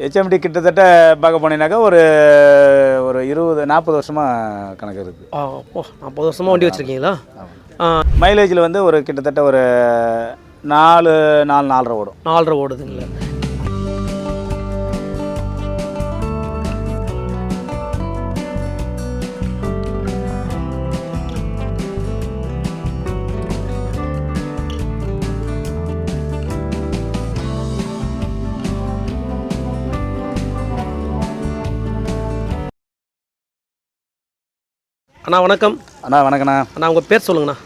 HMT கிட்டத்தட்ட பார்க்க போனீங்கன்னாக்கா ஒரு ஒரு இருபது நாற்பது வருஷமாக கணக்கு இருக்குது ஓ நாற்பது வருஷமாக வண்டி வச்சுருக்கீங்களா? மைலேஜில் வந்து ஒரு கிட்டத்தட்ட ஒரு நாலு நாலு நாலரை ஓடும். நாலரை ஓடுதுங்களா. அண்ணா வணக்கம். அண்ணா வணக்கண்ணா அண்ணா உங்கள் பேர் சொல்லுங்கண்ணா.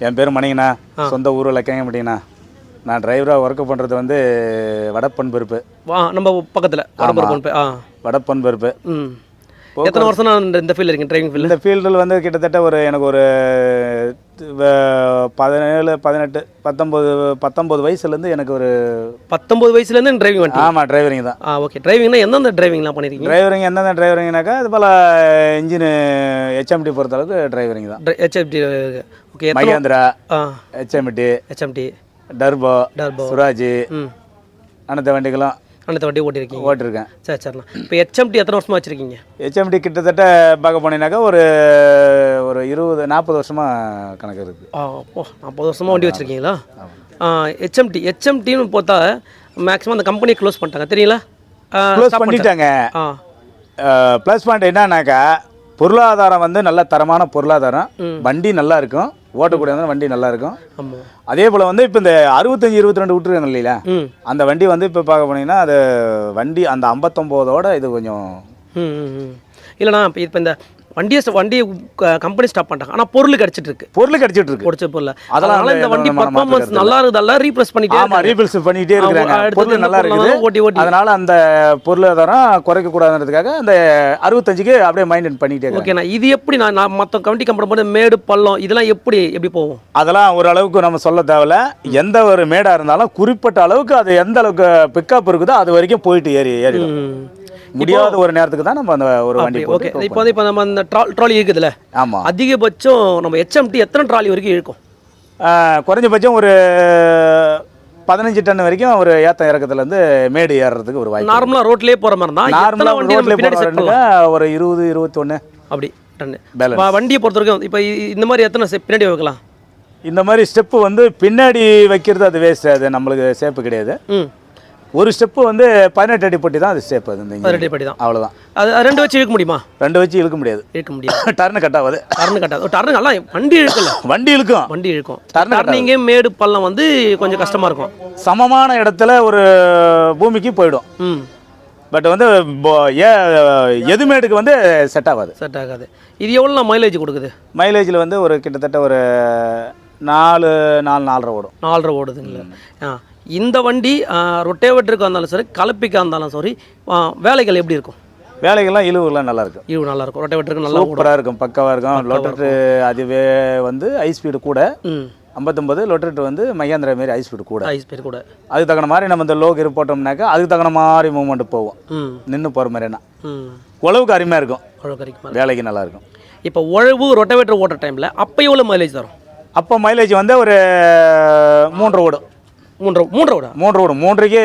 என் பேர் மணிங்கண்ணா. சொந்த ஊர் லக்கையம்பட்டிங்கண்ணா நான் டிரைவராக ஒர்க் பண்ணுறது வந்து வடப்பன் பருப்பு வா நம்ம பக்கத்தில் வடபுரம் ஆ. வடப்பன் பருப்பு ம் எத்தனை வருஷம் நான் இந்த- ஃபீல்டில் இருக்கீங்க டிரைவிங் ஃபீல்டில் இந்த ஃபீல்டில் வந்து கிட்டத்தட்ட ஒரு எனக்கு ஒரு பதினேழு பதினெட்டு பத்தொம்போது பத்தொம்போது வயசுலேருந்து எனக்கு ஒரு பத்தொம்பது வயசுலேருந்து டிரைவிங் வந்துட்டு ஆமாம் டிரைவரிங் தான். ஆ ஓகே டிரைவிங்னா எந்தெந்த டிரைவிங்லாம் பண்ணியிருக்கீங்க டிரைவரிங் எந்தெந்த டிரைவரிங்னாக்கா அது போல் இன்ஜினு ஹெச்எம்டி பொறுத்தளவுக்கு டிரைவரிங் தான். HFT okay Mahindra HMT HMT turbo turbo. Suraj அனைத்து வண்டிகளும் அனைத்து வண்டி ஓட்டியிருக்கீங்க. ஓட்டிருக்கேன். சரி சரிண்ணா இப்போ ஹெச்எம்டி எத்தனை வருஷமா வச்சுருக்கீங்க? ஹெச்எம்டி கிட்டத்தட்ட பார்க்க போனீங்கன்னாக்கா ஒரு ஒரு இருபது நாற்பது வருஷமாக கணக்கு இருக்குது ஓ நாற்பது வருஷமாக வண்டி வச்சுருக்கீங்களா? ஹெச்எம்டி ஹெச்எம்டின்னு பார்த்தா மேக்ஸிமம் அந்த கம்பெனி க்ளோஸ் பண்ணிட்டாங்க. தெரியுங்களா? க்ளோஸ் பண்ணிட்டாங்க. ப்ளஸ் பாயிண்ட் என்னன்னாக்கா பொருளாதாரம் வந்து நல்ல தரமான பொருளாதாரம். வண்டி நல்லா இருக்கும். ஓட்டக்கூடிய வண்டி நல்லா இருக்கும். அதே போல் வந்து இப்போ இந்த அறுபத்தஞ்சி இருபத்தி ரெண்டு விட்டுருக்காங்க இல்லையா அந்த வண்டி வந்து இப்போ பார்க்க போனீங்கன்னா அது வண்டி அந்த ஐம்பத்தொம்போதோட இது கொஞ்சம் இல்லைண்ணா இப்போ இப்போ இந்த வண்டியை வண்டியை கம்பெனி ஸ்டாப் பண்ணிட்டாங்க ஆனால் பொருள் கிடச்சிட்டு இருக்கு பொருள் கிடைச்சிட்டு இருக்கு பிடிச்ச பொருள் அதனால இந்த வண்டி பர்ஃபார்மன்ஸ் நல்லா இருக்குதல்ல ரீப்ளேஸ் பண்ணிட்டே ஆமா ரீபில்ஸ் பண்ணிட்டே அடுத்தது பொருள் நல்லா இருக்குது. ஓட்டி, ஓட்டி. அதனால அந்த பொருளாதாரம் குறைக்க கூடாதுன்றதுக்காக அந்த அறுபத்தஞ்சுக்கு அப்படியே மைண்டன் பண்ணிட்டே இருக்காங்க ஓகேண்ணா இது எப்படி நான் நான் மற்ற வண்டி கம்பெனி போது மேடு பள்ளம் இதெல்லாம் எப்படி எப்படி போகும்? அதெல்லாம் ஓரளவுக்கு நம்ம சொல்ல தேவையில்ல. எந்த ஒரு மேடா இருந்தாலும் குறிப்பிட்ட அளவுக்கு அது எந்த அளவுக்கு பிக்கப் இருக்குதோ அது வரைக்கும் போயிட்டு ஏறி ம். முடியாத ஒரு நேரத்துக்கு தான் நம்ம அந்த ஒரு வண்டி ஓகே இப்போ வந்து இப்போ நம்ம அந்த ட்ரா- ட்ராலி இருக்குதுல்ல ஆமா. அதிகபட்சம் நம்ம ஹெச்எம்டி எத்தனை ட்ராலி வரைக்கும் இழுக்கும்? ஆஹ், குறைஞ்சபட்சம் ஒரு பதினஞ்சு டன் வரைக்கும் ஒரு ஏத்த இறக்கத்துல இருந்து மேடு ஏறுறதுக்கு ஒரு வாய்ப்பு நார்மலா ரோட்லயே போற மாதிரி தான் எத்தனை நார்மலா வண்டி நம்ம ரோட்ல பின்னாடி செட் பண்ணலாம் போறவங்க ஒரு இருபது இருபத்தொன்னு. அப்படி டன்னு வண்டியை பொறுத்த வரைக்கும் இப்போ இந்த மாதிரி எத்தனை பின்னாடி வைக்கலாம்? இந்த மாதிரி ஸ்டெப்பு வந்து பின்னாடி வைக்கிறது அது வேஸ்ட் அது நம்மளுக்கு சேப்பு கிடையாது. ஒரு ஸ்டெப்பு வந்து பதினெட்டு அடி பட்டி தான் அது ஸ்டெப் அது. பதினெட்டு படி தான் அவ்வளவுதான். அது ரெண்டு வச்சு இழுக்க முடியுமா? ரெண்டு வச்சு இழுக்க முடியாது. இழுக்க முடியாது. டர்னு கட் ஆகாது. டர்னு கட்டாது டர்னு நல்லா வண்டி இழுக்கல. வண்டி இழுக்கும். வண்டி இழுக்கும். டர்னிங்கே மேடு பள்ளம் வந்து கொஞ்சம் கஷ்டமா இருக்கும். சமமான இடத்துல ஒரு பூமிக்கு போயிடும். ம். பட் வந்து ஏ எதுமேடுக்கு வந்து செட் ஆகாது. செட் ஆகாது. இது எவ்வளோ மைலேஜ் கொடுக்குது? மைலேஜில் வந்து ஒரு கிட்டத்தட்ட ஒரு நாலு நாலு நாலரை ஓடும். நாலரை ஓடுதுங்களா. ஆ. இந்த வண்டி ரொட்டேவட்டருக்கு இருந்தாலும் சரி கலப்பிக்கா இருந்தாலும் சரி வேலைகள் எப்படி இருக்கும்? வேலைகள்லாம் இழுவுலாம் நல்லா இருக்கும் இது நல்லா இருக்கும் ரொட்டேவட்டருக்கு நல்லா சூப்பராக இருக்கும். பக்காவாக இருக்கும். லொட்டரு அதுவே வந்து ஹை ஸ்பீடு கூட. ஐம்பத்தொம்பது லொட்டரு வந்து மகேந்திரா மாரி ஹை ஸ்பீடு கூட. ஐஸ் பேர் கூட. அதுக்கு தகுந்த மாதிரி நம்ம இந்த லோ கிரு போட்டோம்னாக்கா அதுக்கு தகுந்த மாதிரி மூவ்மெண்ட் போவோம் நின்று போகிற மாதிரினா உழவுக்கு அருமையாக இருக்கும். வேலைக்கு நல்லா இருக்கும். இப்போ உழவு ரொட்டவேட்டர் ஓட்டுற டைமில் அப்போ எவ்வளோ மைலேஜ் தரும் அப்போ மைலேஜ் வந்து ஒரு மூன்றரை ஓடும். மூன்றரை மூன்றரை விட மூன்று ஓடும் மூன்றைக்கு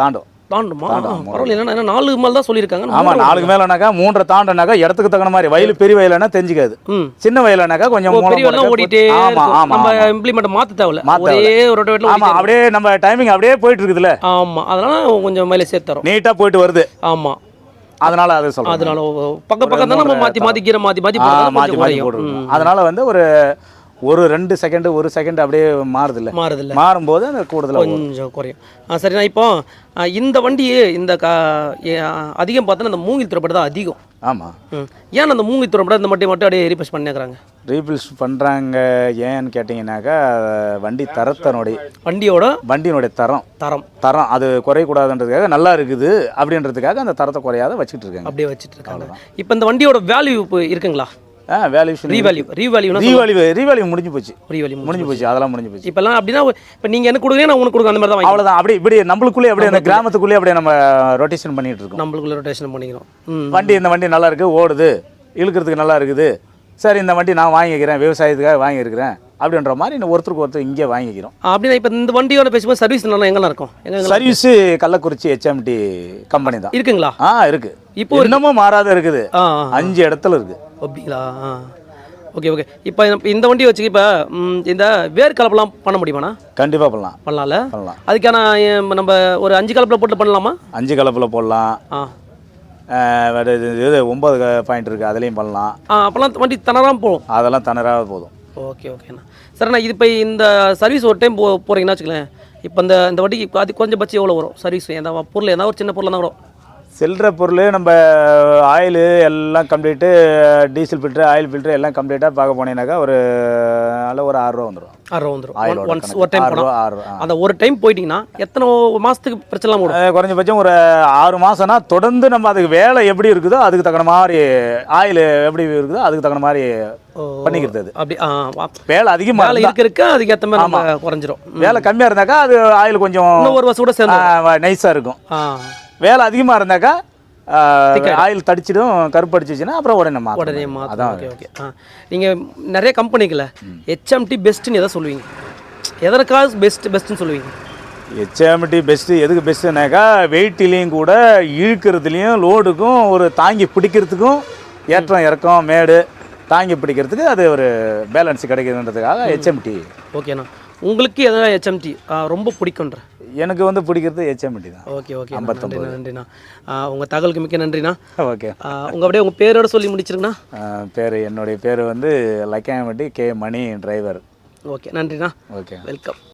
தாண்டும். தாண்டுமா? பரவாயில்ல. நாலு மேலே தான் சொல்லியிருக்காங்க. ஆமாம் நாளுக்கு மேலேனாக்கா மூன்றரை தாண்டனாக்கா இடத்துக்கு தகுந்த மாதிரி. வயல் பெரிய வயலானா தெரிஞ்சுக்காது. சின்ன வயலானாக்கா கொஞ்சம் ஓடிட்டே இருக்கும். ஆமா நம்ம. இம்ப்ளிமெண்ட் மாற்ற தேவையில்ல. மாத்த ஒரே ரொட்டவேட்டில் ஆமா அப்படியே நம்ம டைமிங் அப்படியே போயிட்டு இருக்குதுல்ல ஆமா அதனால கொஞ்சம் மைலேஜ் சேர்த்து தரும். நீட்டா போயிட்டு வருது. ஆமா. அதனால அதை சொல்றேன். அதனால பக்க பக்கம் தான் நம்ம மாற்றி மாற்றி கீரை மாத்தி கொஞ்சம் மாத்தி குறையும். போட்டுருக்கோம் அதனால வந்து ஒரு ஒரு ரெண்டு செகண்ட் ஒரு செகண்ட் அப்படியே மாறுது இல்ல மாறுதில்ல. மாறும்போது அந்த கூடுதலா ஓடும். கொஞ்சம் குறையும். ஆ சரிண்ணா இப்போ இந்த வண்டி இந்த கா அதிகம் பார்த்தோன்னா இந்த மூங்கில் துறைப்பட தான் அதிகம். ஆமா. ம். ஏன் அந்த மூங்கில் துறைப்பட இந்த மட்டும் மட்டும் அப்படியே ரீபஸ் பண்ணிக்கிறாங்க ரீபில்ஸ் பண்றாங்க ஏன்னு கேட்டிங்கனாக்கா வண்டி தரத்தனுடைய வண்டியோட வண்டியினுடைய தரம். தரம். தரம் அது குறையக்கூடாதுன்றதுக்காக நல்லா இருக்குது அப்படின்றதுக்காக அந்த தரத்தை குறையாத வச்சுட்டு இருக்காங்க. அப்படியே வச்சுட்டு இருக்காங்க. இப்போ இந்த வண்டியோட வேல்யூ இப்போ இருக்குங்களா? ஆ வேல்யூஷன் ரீவேல்யூ ரீவேல்யூனா ரீவால்யூ ரீவால்யூ முடிஞ்சு போச்சு. ரீவேல்யூ முடிஞ்சு போச்சு. அதெல்லாம் முடிஞ்சு போச்சு. இப்போல்லாம் அப்படின்னா இப்போ நீங்கள் எனக்கு கொடுக்குறீங்க நான் உனக்கு கொடுக்குறேன் அந்த மாதிரி தான் வாங்கி அவ்வளவுதான். அப்படி இப்படி நம்மளுக்குள்ளே அப்படியே அந்த கிராமத்துக்குள்ளேயே அப்படியே நம்ம ரொட்டேஷன் பண்ணிட்டு இருக்கோம். நம்மளுக்குள்ள ரொட்டேஷன் பண்ணிக்கிறோம். வண்டி இந்த வண்டி நல்லா இருக்கு ஓடுது. இழுக்கிறதுக்கு நல்லா இருக்குது. சரி இந்த வண்டி நான் வாங்கிக்கிறேன் விவசாயத்துக்காக வாங்கியிருக்கிறேன். அப்படின்ற மாதிரி இன்னும் ஒருத்தருக்கு ஒருத்தர் இங்கே வாங்கிக்கிறோம். அப்படின்னா இப்போ இந்த வண்டியோட பேசும்போது சர்வீஸ் நல்லா எங்கெல்லாம் இருக்கும்? எங்க சர்வீஸு கள்ளக்குறிச்சி ஹெச்எம்டி கம்பெனி தான். இருக்குங்களா? ஆ இருக்கு. இப்போ இன்னமும் மாறாத இருக்குது. அஞ்சு இடத்துல இருக்கு. அப்படிங்களா? ஓகே ஓகே இப்போ இந்த வண்டியை வச்சு இப்போ இந்த வேர் கலப்பெல்லாம் பண்ண முடியுமாண்ணா? கண்டிப்பாக பண்ணலாம். பண்ணலாம்ல? பண்ணலாம். அதுக்கான நம்ம ஒரு அஞ்சு கலப்பில் போட்டு பண்ணலாமா? அஞ்சு கலப்பில் போடலாம். ஆ. இது ஒன்பது பாயிண்ட் இருக்குது அதுலேயும் பண்ணலாம். ஆ அப்போல்லாம் வண்டி தனராமல் போகும். அதெல்லாம் தனராக போதும். ஓகே ஓகேண்ணா சரிண்ணா இது இப்போ இந்த சர்வீஸ் ஒரு டைம் போ போகிறீங்கன்னா வச்சுக்கலேன் இப்போ இந்த இந்த வட்டிக்கு அது குறைஞ்சபட்சம் எவ்வளோ வரும்? சர்வீஸ் எந்த பொருள் எதாவது ஒரு சின்ன பொருள் தான் வரும் சில்லற பொருள் நம்ம ஆயிலு எல்லாம் complete diesel filter oil filter எல்லாம் கம்ப்ளீட்டாக பார்க்க போனீங்கன்னாக்கா ஒரு நல்ல ஒரு ஆறுரூவா வந்துடும் ஆறு வந்துடும் ஒன்ஸ் ஒரு டைம் ஆறுரூவா போனால் ஆறு ஆ. அந்த ஒரு டைம் போயிட்டீங்கன்னா எத்தனை மாதத்துக்கு பிரச்சனை அஹ் குறைஞ்சபட்சம் ஒரு ஆறு மாதம்னா தொடர்ந்து நம்ம அதுக்கு வேலை எப்படி இருக்குதோ அதுக்கு தகுந்த மாதிரி ஆயில் எப்படி இருக்குதோ அதுக்கு தகுந்த மாதிரி பண்ணிக்கிறது அது. அப்படி வேலை அதிகமாக வேலை இருக்க இருக்க அதுக்கு ஏற்ற மாதிரி நம்ம குறைஞ்சிரும். வேலை கம்மியாக இருந்தாக்கா அது ஆயில் கொஞ்சம் ஒரு வருஷம் கூட சேர்ந்து நைஸாக இருக்கும். வேலை அதிகமாக இருந்தாக்கா ஆயில் தடிச்சிடும் கருப்படிச்சிச்சுன்னா அப்புறம் உடனே உடனே மாற்றணும் ஓகே ஓகே ஆ நீங்கள் நிறைய கம்பெனிகளை ஹெச்எம்டி பெஸ்ட்டுன்னு எதை சொல்லுவீங்க? எதற்காக பெஸ்ட் பெஸ்ட்டுன்னு சொல்லுவீங்க? ஹெச்எம்டி பெஸ்ட்டு எதுக்கு பெஸ்ட்டுனாக்கா வெயிட்லேயும் கூட இழுக்கிறதுலையும் லோடுக்கும் ஒரு தாங்கி பிடிக்கிறதுக்கும் ஏற்றம் இறக்கம் மேடு தாங்கி பிடிக்கிறதுக்கு அது ஒரு பேலன்ஸ் கிடைக்குதுன்றதுக்காக ஹெச்எம்டி ஓகேண்ணா உங்களுக்கு எதனா ஹெச்எம்டி ரொம்ப பிடிக்குன்ற எனக்கு வந்து பிடிக்கிறது ஹெச்எம்டி தான். Okay okay. நன்றிண்ணா. நன்றிண்ணா உங்கள் தகவலுக்கு மிக்க நன்றிண்ணா. ஓகே. உங்கள் அப்படியே உங்கள் பேரோட சொல்லி முடிச்சிருங்கண்ணா. பேர் என்னுடைய பேர் வந்து Lakkayampatti K Mani driver. Okay நன்றிண்ணா. ஓகே. வெல்கம்